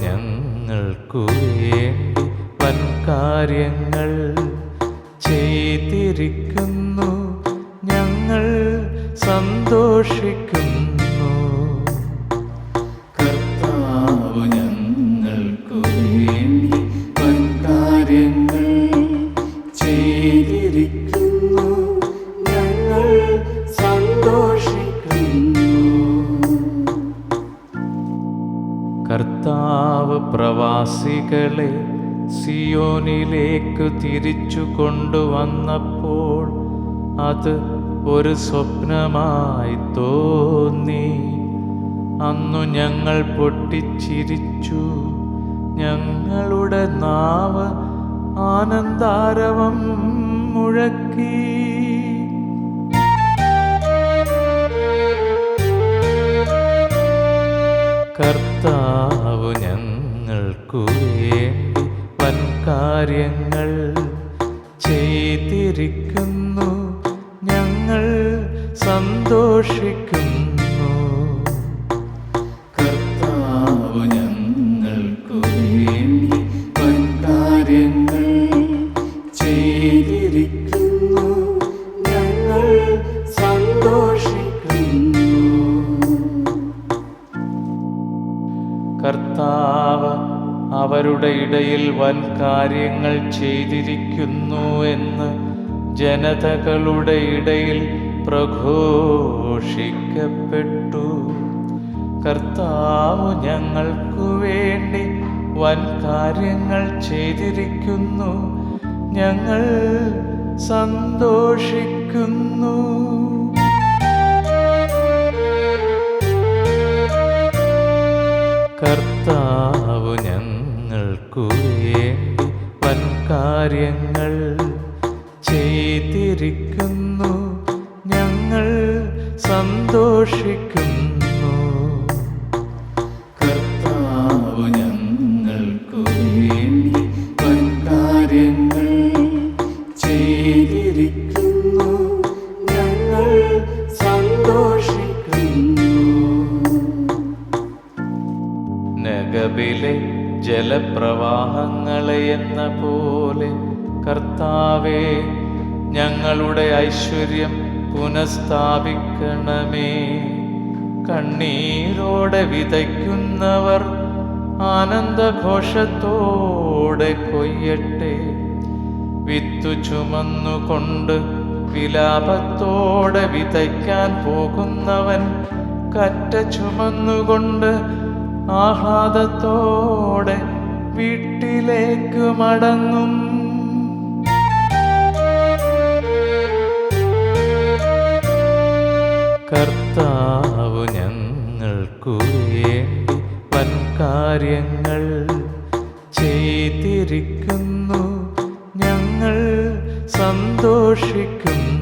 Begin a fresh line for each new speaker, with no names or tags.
ഞങ്ങൾക്കു വേണ്ടി വൻ കാര്യങ്ങൾ ചെയ്തിരിക്കുന്നു. ഞങ്ങൾ സന്തോഷിക്കുന്നു.
കർത്താവ് ഞങ്ങൾക്കു വേണ്ടി വൻ കാര്യങ്ങൾ ചെയ്തിരിക്കുന്നു.
കർത്താവ് പ്രവാസികളെ സിയോനിലേക്ക് തിരിച്ചു കൊണ്ടുവന്നപ്പോൾ അത് ഒരു സ്വപ്നമായി തോന്നി. അന്നു ഞങ്ങൾ പൊട്ടിച്ചിരിച്ചു. ഞങ്ങളുടെ നാവ് ആനന്ദാരവം മുഴക്കി. കർത്താവ് ഞങ്ങൾക്കു വേണ്ടി വൻ കാര്യങ്ങൾ ചെയ്തിരിക്കുന്നു. ഞങ്ങൾ സന്തോഷിക്കുന്നു.
കർത്താവ് ഞങ്ങൾക്കു വേണ്ടി വൻ കാര്യങ്ങൾ
കർത്താവ് അവരുടെ ഇടയിൽ വൻ കാര്യങ്ങൾ ചെയ്തിരിക്കുന്നു എന്ന് ജനതകളുടെ ഇടയിൽ പ്രഘോഷിക്കപ്പെട്ടു. കർത്താവ് ഞങ്ങൾക്കു വേണ്ടി വൻ കാര്യങ്ങൾ ചെയ്തിരിക്കുന്നു. ഞങ്ങൾ സന്തോഷിക്കുന്നു. കാര്യങ്ങൾ ചെയ്തിരിക്കുന്നു. ഞങ്ങൾ സന്തോഷിക്കുന്നു.
കർത്താവ് ഞങ്ങൾക്ക് വേണ്ടി വൻ കാര്യങ്ങൾ ചെയ്തിരിക്കുന്നു. ഞങ്ങൾ സന്തോഷിക്കുന്നു.
ജലപ്രവാഹങ്ങളെ എന്ന പോലെ കർത്താവേ ഞങ്ങളുടെ ഐശ്വര്യം പുനഃസ്ഥാപിക്കണമേ. കണ്ണീരോടെ വിതയ്ക്കുന്നവർ ആനന്ദഘോഷത്തോടെ കൊയ്യട്ടെ. വിത്തു ചുമന്നുകൊണ്ട് വിലാപത്തോടെ വിതയ്ക്കാൻ പോകുന്നവൻ കറ്റ ചുമന്നുകൊണ്ട് ആഹ്ലാദത്തോടെ വീട്ടിലേക്ക് മടങ്ങും. കർത്താവ് ഞങ്ങൾക്കു വേണ്ടി വൻ കാര്യങ്ങൾ ചെയ്തിരിക്കുന്നു. ഞങ്ങൾ സന്തോഷിക്കുന്നു.